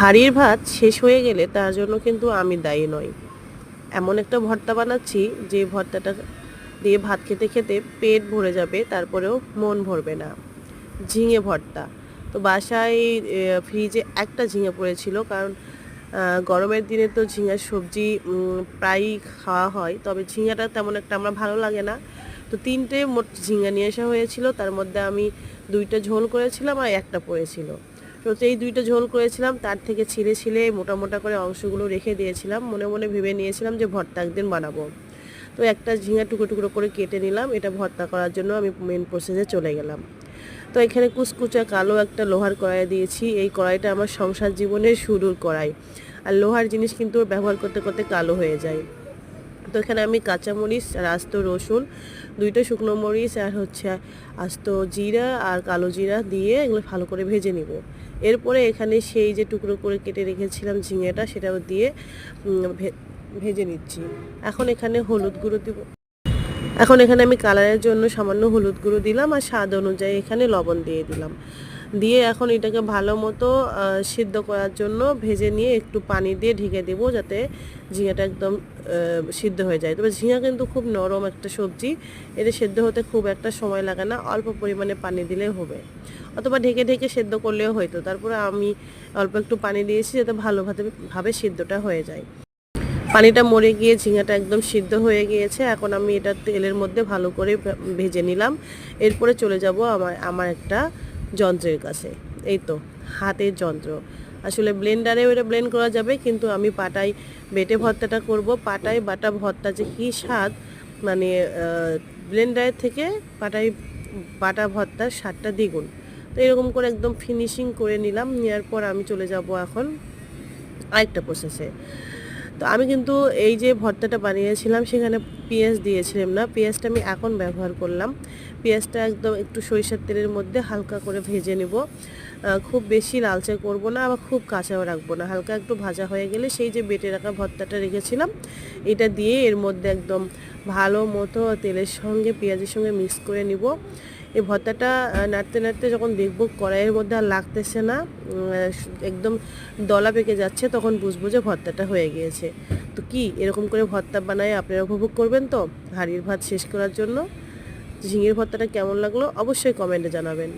হাঁড়ির ভাত শেষ হয়ে গেলে তার জন্য কিন্তু আমি দায়ী নই। এমন একটা ভর্তা বানাচ্ছি, যে ভর্তাটা দিয়ে ভাত খেতে খেতে পেট ভরে যাবে, তারপরেও মন ভরবে না। ঝিঙে ভর্তা। তো বাসায় ফ্রিজে একটা ঝিঙে পড়েছিল, কারণ গরমের দিনে তো ঝিঙার সবজি প্রায়ই খাওয়া হয়, তবে ঝিঙাটা তেমন একটা আমার ভালো লাগে না। তো তিনটে মোট ঝিঙা নিয়ে আসা হয়েছিল, তার মধ্যে আমি দুইটা ঝোল করেছিলাম আর একটা পড়েছিল। তো এই দুইটা ঝোল করেছিলাম, তার থেকে ছিঁড়ে ছিলে মোটা মোটা করে অংশগুলো রেখে দিয়েছিলাম। মনে মনে ভেবে নিয়েছিলাম যে ভর্তা একদিন বানাবো। তো একটা ঝিঙা টুকরো টুকরো করে কেটে নিলাম, এটা ভর্তা করার জন্য আমি মেন প্রসেসে চলে গেলাম। তো এখানে কুচকুচা কালো একটা লোহার কড়াই দিয়েছি। এই কড়াইটা আমার সংসার জীবনের শুরুর কড়াই। আর লোহার জিনিস কিন্তু ব্যবহার করতে করতে কালো হয়ে যায়। তো এখানে আমি কাঁচামরিচ আর আস্ত রসুন, দুইটা শুকনো মরিচ আর হচ্ছে আস্ত জিরা আর কালো জিরা দিয়ে এগুলো ভালো করে ভেজে নিব। এরপরে এখানে সেই যে টুকরো করে কেটে রেখেছিলাম ঝিঙেটা, সেটাও দিয়ে ভেজে নিচ্ছি। এখন এখানে হলুদ গুঁড়ো দিব। এখন এখানে আমি কালারের জন্য সামান্য হলুদ গুঁড়ো দিলাম আর স্বাদ অনুযায়ী এখানে লবণ দিয়ে দিলাম। দিয়ে এখন এটাকে ভালো মতো সিদ্ধ করার জন্য ভেজে নিয়ে একটু পানি দিয়ে ঢেকে দেবো যাতে ঝিঙাটা একদম সিদ্ধ হয়ে যায়। তবে ঝিঙা কিন্তু খুব নরম একটা সবজি। এটা সেদ্ধ হতে খুব একটা সময় লাগে না, অল্প পরিমাণে পানি দিলেই হবে। অথবা ঢেকে ঢেকে সেদ্ধ করলেও হয়তো। তারপরে আমি অল্প একটু পানি দিয়েছি যাতে ভালোভাবে ভাবে সিদ্ধটা হয়ে যায়। পানিটা মরে গিয়ে ঝিঙাটা একদম সিদ্ধ হয়ে গিয়েছে। এখন আমি এটা তেলের মধ্যে ভালো করে ভেজে নিলাম। এরপরে চলে যাব আমার আমার একটা যন্ত্রের কাছে। এই তো, হাতের যন্ত্র। আসলে ব্লেন্ডারেও এটা ব্লেন্ড করা যাবে, কিন্তু আমি পাটায় বেটে ভর্তাটা করব। পাটায় বাটা ভর্তা যে কী স্বাদ মানে ব্লেন্ডারের থেকে পাটায় বাটা ভর্তার স্বাদটা দ্বিগুণ। তো এরকম করে একদম ফিনিশিং করে নিলাম নেওয়ার পর আমি চলে যাব এখন আরেকটা প্রসেসে তো আমি কিন্তু এই যে ভর্তাটা বানিয়েছিলাম, সেখানে পেঁয়াজ দিয়েছিলাম না। পেঁয়াজটা আমি এখন ব্যবহার করলাম। পেঁয়াজটা একদম একটু সরিষার তেলের মধ্যে হালকা করে ভেজে নেব। খুব বেশি লালচে করব না, আবার খুব কাঁচাও রাখব না। হালকা একটু ভাজা হয়ে গেলে সেই যে বেটে রাখা ভর্তাটা রেখেছিলাম, এটা দিয়ে এর মধ্যে একদম ভালো মতো তেলের সঙ্গে, পেঁয়াজের সঙ্গে মিক্স করে নিব। এই ভর্তাটা নাড়তে নাড়তে যখন দেখব কড়াইয়ের মধ্যে আর লাগতেছে না একদম দলা পেকে যাচ্ছে, তখন বুঝব যে ভর্তাটা হয়ে গিয়েছে। তো কি, এরকম করে ভর্তা বানায় আপনারা উপভোগ করবেন তো? হাড়ির ভাত শেষ করার জন্য। ঝিঙের ভর্তাটা কেমন লাগল? অবশ্যই কমেন্টে জানাবেন।